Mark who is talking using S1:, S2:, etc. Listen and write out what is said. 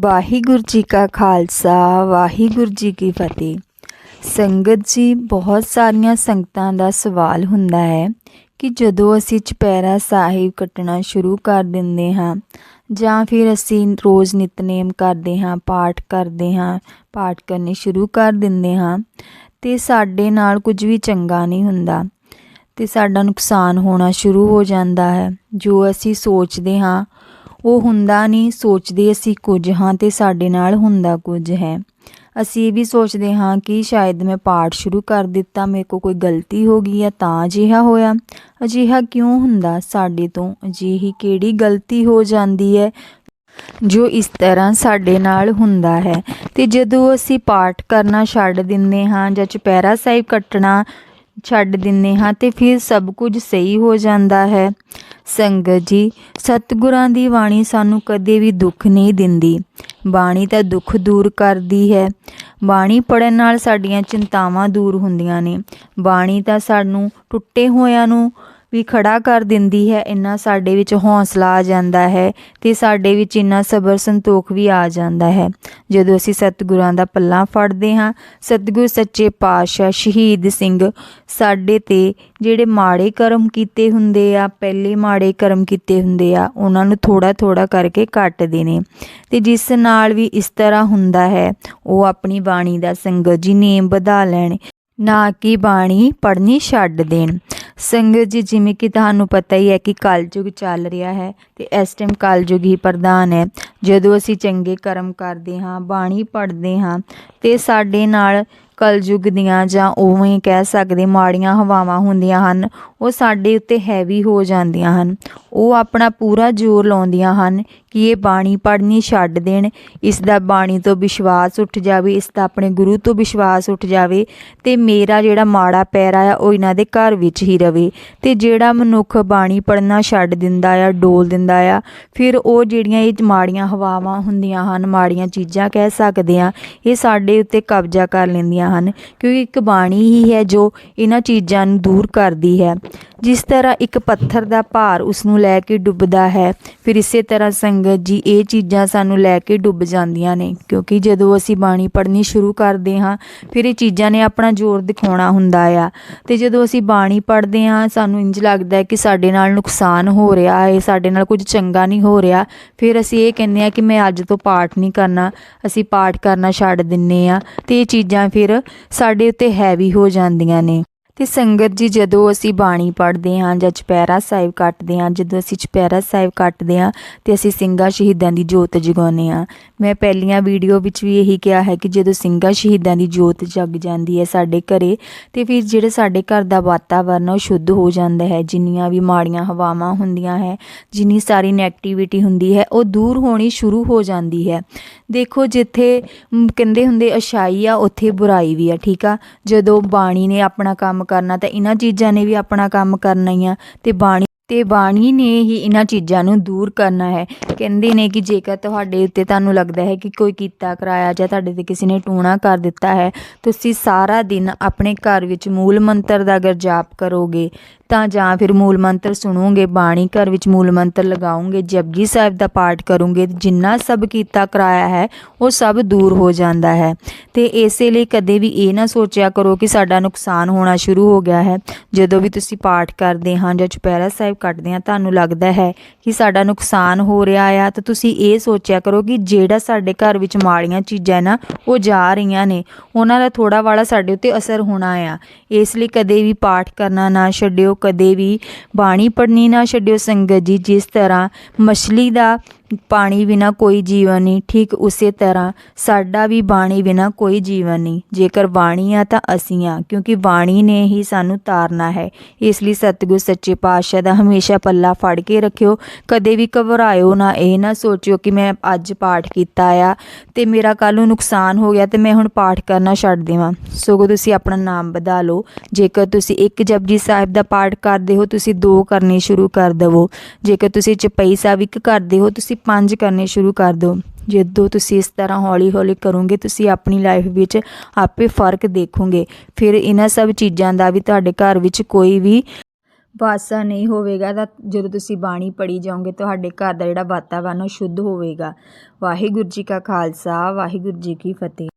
S1: ਵਾਹਿਗੁਰੂ ਜੀ ਕਾ ਖਾਲਸਾ, ਵਾਹਿਗੁਰੂ ਜੀ ਕੀ ਫਤਿਹ। ਸੰਗਤ ਜੀ, ਬਹੁਤ ਸਾਰੀਆਂ ਸੰਗਤਾਂ ਦਾ ਸਵਾਲ ਹੁੰਦਾ ਹੈ ਕਿ ਜਦੋਂ ਅਸੀਂ ਚੁਪਹਿਰਾ ਸਾਹਿਬ ਕੱਟਣਾ ਸ਼ੁਰੂ ਕਰ ਦਿੰਦੇ ਹਾਂ, ਜਾਂ ਫਿਰ ਅਸੀਂ ਰੋਜ਼ ਨਿਤਨੇਮ ਕਰਦੇ ਹਾਂ, ਪਾਠ ਕਰਦੇ ਹਾਂ, ਪਾਠ ਕਰਨੇ ਸ਼ੁਰੂ ਕਰ ਦਿੰਦੇ ਹਾਂ, ਤੇ ਸਾਡੇ ਨਾਲ ਕੁਝ ਵੀ ਚੰਗਾ ਨਹੀਂ ਹੁੰਦਾ, ਤੇ ਸਾਡਾ ਨੁਕਸਾਨ ਹੋਣਾ ਸ਼ੁਰੂ ਹੋ ਜਾਂਦਾ ਹੈ। ਜੋ ਅਸੀਂ ਸੋਚਦੇ ਹਾਂ ਉਹ ਹੁੰਦਾ ਨਹੀਂ, ਸੋਚਦੇ ਅਸੀਂ ਕੁਝ ਹਾਂ ਤੇ ਸਾਡੇ ਨਾਲ ਹੁੰਦਾ ਕੁਝ ਹੈ। ਅਸੀਂ ਇਹ ਵੀ ਸੋਚਦੇ ਹਾਂ ਕਿ ਸ਼ਾਇਦ ਮੈਂ ਪਾਠ ਸ਼ੁਰੂ ਕਰ ਦਿੱਤਾ, ਮੇਰੇ ਕੋ ਕੋਈ ਗਲਤੀ ਹੋ ਗਈ ਹੈ ਤਾਂ ਅਜਿਹਾ ਹੋਇਆ। ਅਜਿਹਾ ਕਿਉਂ ਹੁੰਦਾ? ਸਾਡੇ ਤੋਂ ਅਜਿਹੀ ਕਿਹੜੀ ਗਲਤੀ ਹੋ ਜਾਂਦੀ ਹੈ ਜੋ ਇਸ ਤਰ੍ਹਾਂ ਸਾਡੇ ਨਾਲ ਹੁੰਦਾ ਹੈ? ਤੇ ਜਦੋਂ ਅਸੀਂ ਪਾਠ ਕਰਨਾ ਛੱਡ ਦਿੰਦੇ ਹਾਂ ਜਾਂ ਚੁਪਹਿਰਾ ਸਾਹਿਬ ਕੱਟਣਾ ਛੱਡ ਦਿੰਦੇ ਹਾਂ ਤੇ ਫਿਰ ਸਭ ਕੁਝ ਸਹੀ ਹੋ ਜਾਂਦਾ ਹੈ। ਸੰਗਤ ਜੀ, ਸਤਿਗੁਰਾਂ ਦੀ ਬਾਣੀ ਸਾਨੂੰ ਕਦੇ ਵੀ ਦੁੱਖ ਨਹੀਂ ਦਿੰਦੀ। ਬਾਣੀ ਤਾਂ ਦੁੱਖ ਦੂਰ ਕਰਦੀ ਹੈ। ਬਾਣੀ ਪੜਨ ਨਾਲ ਸਾਡੀਆਂ ਚਿੰਤਾਵਾਂ ਦੂਰ ਹੁੰਦੀਆਂ ਨੇ। ਬਾਣੀ ਤਾਂ ਸਾਨੂੰ ਟੁੱਟੇ ਹੋਇਆਂ ਨੂੰ ਵੀ ਖੜਾ ਕਰ ਦਿੰਦੀ ਹੈ, ਇੰਨਾ ਸਾਡੇ ਵਿੱਚ ਹੌਸਲਾ ਆ ਜਾਂਦਾ ਹੈ ਤੇ ਸਾਡੇ ਵਿੱਚ ਇੰਨਾ ਸਬਰ ਸੰਤੋਖ ਵੀ ਆ ਜਾਂਦਾ ਹੈ। ਜਦੋਂ ਅਸੀਂ ਸਤਿਗੁਰਾਂ ਦਾ ਪੱਲਾ ਫੜਦੇ ਹਾਂ, ਸਤਿਗੁਰ ਸੱਚੇ ਪਾਤਸ਼ਾਹ ਸ਼ਹੀਦ ਸਿੰਘ ਸਾਡੇ ਤੇ ਜਿਹੜੇ ਮਾੜੇ ਕਰਮ ਕੀਤੇ ਹੁੰਦੇ ਆ, ਪਹਿਲੇ ਮਾੜੇ ਕਰਮ ਕੀਤੇ ਹੁੰਦੇ ਆ, ਉਹਨਾਂ ਨੂੰ ਥੋੜਾ ਥੋੜਾ ਕਰਕੇ ਕੱਟਦੇ ਨੇ। ਤੇ ਜਿਸ ਨਾਲ ਵੀ ਇਸ ਤਰ੍ਹਾਂ ਹੁੰਦਾ ਹੈ, ਉਹ ਆਪਣੀ ਬਾਣੀ ਦਾ ਸੰਗਤ ਜੀ ਨੇਮ ਵਧਾ ਲੈਣ, ਨਾ ਕਿ ਬਾਣੀ ਪੜ੍ਹਨੀ ਛੱਡ ਦੇਣ। ਸੰਗਤ ਜੀ, ਜਿਵੇਂ ਕਿ ਤੁਹਾਨੂੰ ਪਤਾ ਹੀ ਹੈ ਕਿ ਕਲਯੁਗ ਚੱਲ ਰਿਹਾ ਹੈ ਤੇ ਇਸ ਟਾਈਮ ਕਲਯੁਗ ਹੀ ਪ੍ਰਧਾਨ ਹੈ। ਜਦੋਂ ਅਸੀਂ ਚੰਗੇ ਕਰਮ ਕਰਦੇ ਹਾਂ, ਬਾਣੀ ਪੜ੍ਹਦੇ ਹਾਂ ਤੇ ਸਾਡੇ ਨਾਲ ਕਲਯੁਗ ਦੀਆਂ ਜਾਂ ਉਵੇਂ ਕਹਿ ਸਕਦੇ ਮਾੜੀਆਂ ਹਵਾਵਾਂ ਹੁੰਦੀਆਂ ਹਨ ਉਹ ਸਾਡੇ ਉੱਤੇ ਹੈਵੀ ਹੋ ਜਾਂਦੀਆਂ ਹਨ। ਉਹ ਆਪਣਾ ਪੂਰਾ ਜ਼ੋਰ ਲਾਉਂਦੀਆਂ ਹਨ ਕਿ ਇਹ ਬਾਣੀ ਪੜ੍ਹਨੀ ਛੱਡ ਦੇਣ। ਇਸ ਦਾ ਬਾਣੀ ਤੋਂ ਵਿਸ਼ਵਾਸ ਉੱਠ ਜਾਵੇ, ਇਸ ਦਾ ਆਪਣੇ ਗੁਰੂ ਤੋਂ ਵਿਸ਼ਵਾਸ ਉੱਠ ਜਾਵੇ ਤੇ ਮੇਰਾ ਜਿਹੜਾ ਮਾੜਾ ਪੈਰਾ ਆ, ਉਹ ਇਹਨਾਂ ਦੇ ਘਰ ਵਿੱਚ ਹੀ ਰਵੇ। ਤੇ ਜਿਹੜਾ ਮਨੁੱਖ ਬਾਣੀ ਪੜ੍ਹਨਾ ਛੱਡ ਦਿੰਦਾ ਆ, ਡੋਲ ਦਿੰਦਾ ਆ, ਫਿਰ ਉਹ ਜਿਹੜੀਆਂ ਇਹ ਮਾੜੀਆਂ ਹਵਾਵਾਂ ਹੁੰਦੀਆਂ ਹਨ, ਮਾੜੀਆਂ ਚੀਜ਼ਾਂ ਕਹਿ ਸਕਦੇ ਆ, ਇਹ ਸਾਡੇ ਉੱਤੇ ਕਬਜ਼ਾ ਕਰ ਲੈਂਦੀਆਂ ਹਨ। ਕਿਉਂਕਿ ਇੱਕ ਬਾਣੀ ਹੀ ਹੈ ਜੋ ਇਹਨਾਂ ਚੀਜ਼ਾਂ ਨੂੰ ਦੂਰ ਕਰਦੀ ਹੈ। ਜਿਸ ਤਰ੍ਹਾਂ ਇੱਕ ਪੱਥਰ ਦਾ ਭਾਰ ਉਸ ਨੂੰ ਲੈ ਕੇ ਡੁੱਬਦਾ ਹੈ, ਫਿਰ ਇਸੇ ਤਰ੍ਹਾਂ ਸੰਗਤ ਜੀ ਇਹ ਚੀਜ਼ਾਂ ਸਾਨੂੰ ਲੈ ਕੇ ਡੁੱਬ ਜਾਂਦੀਆਂ ਨੇ। ਕਿਉਂਕਿ ਜਦੋਂ ਅਸੀਂ ਬਾਣੀ ਪੜ੍ਹਨੀ ਸ਼ੁਰੂ ਕਰਦੇ ਹਾਂ, ਫਿਰ ਇਹ ਚੀਜ਼ਾਂ ਨੇ ਆਪਣਾ ਜ਼ੋਰ ਦਿਖਾਉਣਾ ਹੁੰਦਾ ਆ। ਤੇ ਜਦੋਂ ਅਸੀਂ ਬਾਣੀ ਪੜ੍ਹਦੇ ਹਾਂ, ਸਾਨੂੰ ਇੰਜ ਲੱਗਦਾ ਹੈ ਕਿ ਸਾਡੇ ਨਾਲ ਨੁਕਸਾਨ ਹੋ ਰਿਹਾ ਹੈ, ਸਾਡੇ ਨਾਲ ਕੁਝ ਚੰਗਾ ਨਹੀਂ ਹੋ ਰਿਹਾ। ਫਿਰ ਅਸੀਂ ਇਹ ਕਹਿੰਦੇ ਆ ਕਿ ਮੈਂ ਅੱਜ ਤੋਂ ਪਾਠ ਨਹੀਂ ਕਰਨਾ, ਅਸੀਂ ਪਾਠ ਕਰਨਾ ਛੱਡ ਦਿੰਨੇ ਆ ਤੇ ਇਹ ਚੀਜ਼ਾਂ ਫਿਰ ਸਾਡੇ ਉੱਤੇ ਹੈਵੀ ਹੋ ਜਾਂਦੀਆਂ ਨੇ। ਤੇ ਸੰਗਤ ਜੀ, ਜਦੋਂ ਅਸੀਂ ਬਾਣੀ ਪੜ੍ਹਦੇ ਹਾਂ ਜਾਂ ਚੁਪਹਿਰਾ ਸਾਹਿਬ ਕੱਟਦੇ ਹਾਂ, ਜਦੋਂ ਅਸੀਂ ਚੁਪਹਿਰਾ ਸਾਹਿਬ ਕੱਟਦੇ ਹਾਂ ਤੇ ਅਸੀਂ ਸਿੰਘਾਂ ਸ਼ਹੀਦਾਂ ਦੀ ਜੋਤ ਜਗਾਉਂਦੇ ਹਾਂ। ਮੈਂ ਪਹਿਲੀਆਂ ਵੀਡੀਓ ਵਿੱਚ ਵੀ ਇਹੀ ਕਿਹਾ ਹੈ ਕਿ ਜਦੋਂ ਸਿੰਘਾਂ ਸ਼ਹੀਦਾਂ ਦੀ ਜੋਤ ਜਗ ਜਾਂਦੀ ਹੈ ਸਾਡੇ ਘਰੇ, ਤੇ ਫਿਰ ਜਿਹੜੇ ਸਾਡੇ ਘਰ ਦਾ ਵਾਤਾਵਰਨ ਉਹ ਸ਼ੁੱਧ ਹੋ ਜਾਂਦਾ ਹੈ। ਜਿੰਨੀਆਂ ਵੀ ਮਾੜੀਆਂ ਹਵਾਵਾਂ ਹੁੰਦੀਆਂ ਹੈ, ਜਿੰਨੀ ਸਾਰੀ ਨੈਗੇਟਿਵਿਟੀ ਹੁੰਦੀ ਹੈ, ਉਹ ਦੂਰ ਹੋਣੀ ਸ਼ੁਰੂ ਹੋ ਜਾਂਦੀ ਹੈ। ਦੇਖੋ ਜਿੱਥੇ ਕਹਿੰਦੇ ਹੁੰਦੇ ਅਛਾਈ ਆ, ਉੱਥੇ ਬੁਰਾਈ ਵੀ ਆ, ਠੀਕ ਆ? ਜਦੋਂ ਬਾਣੀ ਨੇ ਆਪਣਾ ਕੰਮ ਕਰਨਾ ਤਾਂ ਇਹਨਾਂ ਚੀਜ਼ਾਂ ਨੇ ਵੀ ਆਪਣਾ ਕੰਮ ਕਰਨਾ ਹੀ ਆ ਤੇ ਬਾਣੀ ਅਤੇ ਬਾਣੀ ਨੇ ਹੀ ਇਹਨਾਂ ਚੀਜ਼ਾਂ ਨੂੰ ਦੂਰ ਕਰਨਾ ਹੈ। ਕਹਿੰਦੇ ਨੇ ਕਿ ਜੇਕਰ ਤੁਹਾਡੇ ਉੱਤੇ ਤੁਹਾਨੂੰ ਲੱਗਦਾ ਹੈ ਕਿ ਕੋਈ ਕੀਤਾ, ਕਰਾਇਆ ਜਾਂ ਤੁਹਾਡੇ ਤੇ ਕਿਸੇ ਨੇ ਟੂਣਾ ਕਰ ਦਿੱਤਾ ਹੈ, ਤੁਸੀਂ ਸਾਰਾ ਦਿਨ ਆਪਣੇ ਘਰ ਵਿੱਚ ਮੂਲ ਮੰਤਰ ਦਾ ਅਗਰ ਜਾਪ ਕਰੋਗੇ, ਤਾਂ ਜਾਂ ਫਿਰ ਮੂਲ ਮੰਤਰ ਸੁਣੋਗੇ, ਬਾਣੀ ਘਰ ਵਿੱਚ ਮੂਲ ਮੰਤਰ ਲਗਾਉਂਗੇ ਜਪਜੀ ਸਾਹਿਬ ਦਾ ਪਾਠ ਕਰੋਗੇ, ਜਿੰਨਾ ਸਭ ਕੀਤਾ, ਕਰਾਇਆ ਹੈ, ਉਹ ਸਭ ਦੂਰ ਹੋ ਜਾਂਦਾ ਹੈ। ਤੇ ਇਸੇ ਲਈ ਕਦੇ ਵੀ ਇਹ ਨਾ ਸੋਚਿਆ ਕਰੋ ਕਿ ਸਾਡਾ ਨੁਕਸਾਨ ਹੋਣਾ ਸ਼ੁਰੂ ਹੋ ਗਿਆ ਹੈ। ਜਦੋਂ ਵੀ ਤੁਸੀਂ ਪਾਠ ਕਰਦੇ ਹਾਂ ਜਾਂ ਚੁਪਹਿਰਾ ਸਾਹਿਬ ਕੱਟਦੇ ਹਾਂ, ਤੁਹਾਨੂੰ ਲੱਗਦਾ ਹੈ ਕਿ ਸਾਡਾ ਨੁਕਸਾਨ ਹੋ ਰਿਹਾ ਆ, ਤਾਂ ਤੁਸੀਂ ਇਹ ਸੋਚਿਆ ਕਰੋ ਕਿ ਜਿਹੜਾ ਸਾਡੇ ਘਰ ਵਿੱਚ ਮਾੜੀਆਂ ਚੀਜ਼ਾਂ ਨਾ, ਉਹ ਜਾ ਰਹੀਆਂ ਨੇ, ਉਹਨਾਂ ਦਾ ਥੋੜਾ ਵਾਲਾ ਸਾਡੇ ਉੱਤੇ ਅਸਰ ਹੋਣਾ ਆ। ਇਸ ਲਈ ਕਦੇ ਵੀ ਪਾਠ ਕਰਨਾ ਨਾ ਛੱਡਿਓ, ਕਦੇ ਵੀ ਬਾਣੀ ਪੜ੍ਹਨੀ ਨਾ ਛੱਡਿਓ ਸੰਗਤ ਜੀ, ਜਿਸ ਤਰ੍ਹਾਂ ਮਛਲੀ ਦਾ ਪਾਣੀ ਬਿਨਾਂ ਕੋਈ ਜੀਵਨ ਨਹੀਂ। ਠੀਕ ਉਸੇ ਤਰ੍ਹਾਂ ਸਾਡਾ ਵੀ ਬਾਣੀ ਬਿਨਾਂ ਕੋਈ ਜੀਵਨ ਨਹੀਂ। ਜੇਕਰ ਬਾਣੀ ਆ ਤਾਂ ਅਸੀਂ ਆ, ਕਿਉਂਕਿ ਬਾਣੀ ਨੇ ਹੀ ਸਾਨੂੰ ਤਾਰਨਾ ਹੈ। ਇਸ ਲਈ ਸਤਿਗੁਰ ਸੱਚੇ ਪਾਤਸ਼ਾਹ ਦਾ ਹਮੇਸ਼ਾ ਪੱਲਾ ਫੜ ਕੇ ਰੱਖਿਓ। ਕਦੇ ਵੀ ਘਬਰਾਇਓ ਨਾ, ਇਹ ਨਾ ਸੋਚਿਓ ਕਿ ਮੈਂ ਅੱਜ ਪਾਠ ਕੀਤਾ ਆ ਤੇ ਮੇਰਾ ਕੱਲ ਨੂੰ ਨੁਕਸਾਨ ਹੋ ਗਿਆ ਤੇ ਮੈਂ ਹੁਣ ਪਾਠ ਕਰਨਾ ਛੱਡ ਦੇਵਾਂ। ਸਗੋਂ ਤੁਸੀਂ ਆਪਣਾ ਨਾਮ ਵਧਾ ਲਓ। ਜੇਕਰ ਤੁਸੀਂ ਇੱਕ ਜਪਜੀ ਸਾਹਿਬ ਦਾ ਪਾਠ ਕਰਦੇ ਹੋ, ਤੁਸੀਂ ਦੋ ਕਰਨੇ ਸ਼ੁਰੂ ਕਰ ਦਵੋ। ਜੇਕਰ ਤੁਸੀਂ ਚਪਈ ਸਾਹਿਬ ਇੱਕ ਕਰਦੇ ਹੋ, ਤੁਸੀਂ ਪੰਜ ਕਰਨੇ ਸ਼ੁਰੂ ਕਰ ਦਿਓ। ਜਦੋਂ ਤੁਸੀਂ ਇਸ ਤਰ੍ਹਾਂ ਹੌਲੀ-ਹੌਲੀ ਕਰੋਗੇ, ਤੁਸੀਂ ਆਪਣੀ ਲਾਈਫ ਵਿੱਚ ਆਪੇ ਫ਼ਰਕ ਦੇਖੋਗੇ। ਫਿਰ ਇਹਨਾਂ ਸਭ ਚੀਜ਼ਾਂ ਦਾ ਵੀ ਤੁਹਾਡੇ ਘਰ ਵਿੱਚ ਕੋਈ ਵੀ ਵਾਸਾ ਨਹੀਂ ਹੋਵੇਗਾ। ਤਾਂ ਜਦੋਂ ਤੁਸੀਂ ਬਾਣੀ ਪੜ੍ਹੀ ਜਾਓਗੇ, ਤੁਹਾਡੇ ਘਰ ਦਾ ਜਿਹੜਾ ਵਾਤਾਵਰਨ ਉਹ ਸ਼ੁੱਧ ਹੋਵੇਗਾ। ਵਾਹਿਗੁਰੂ ਜੀ ਕਾ ਖਾਲਸਾ, ਵਾਹਿਗੁਰੂ ਜੀ ਕੀ ਫਤਿਹ।